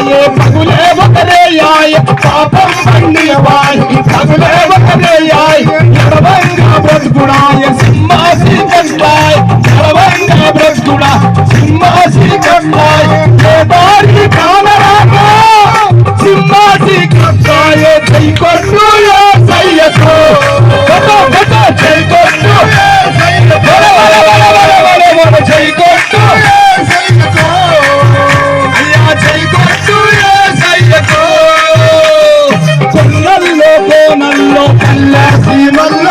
వాయే పగులే ఒకరే యాయ పాపం పండిన వాయి పగులే ఒకరే I'm not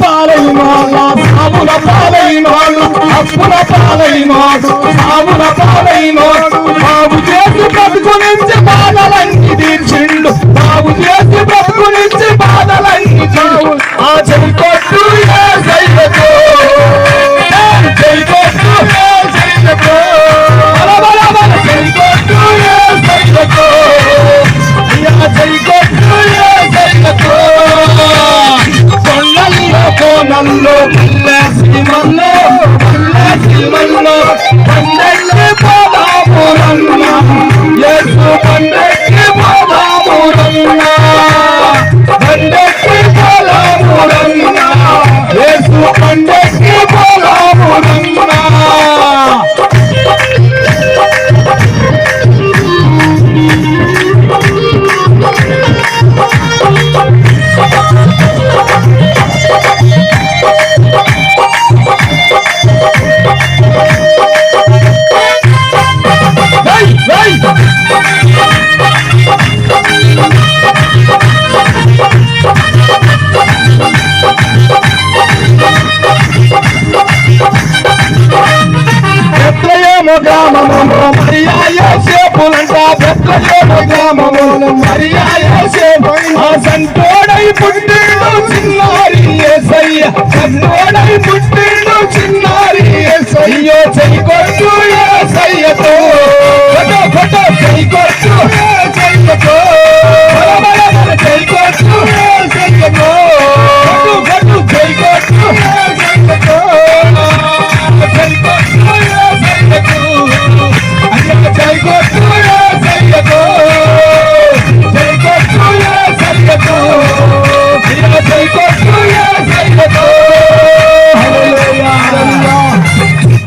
పాలైనాడు సాముల పాలైనాడు అప్పుల పాలైనాడు సాముల పాలైనాడు. బాబు చేసి బ్రతుకు నుంచి బాధలన్నీ తీర్చిండు. పొరమ్మ పండక్కి పోదా పొరమ్మ ఎస్సు పండక్కి పోదా పొరమ్మ సంతోడై పుట్టిండు చిన్నారి ఎస్ఐ సంతోడై పుట్టిండు చిన్నారి ఎస్ఐయో చెయ్యి కొట్టు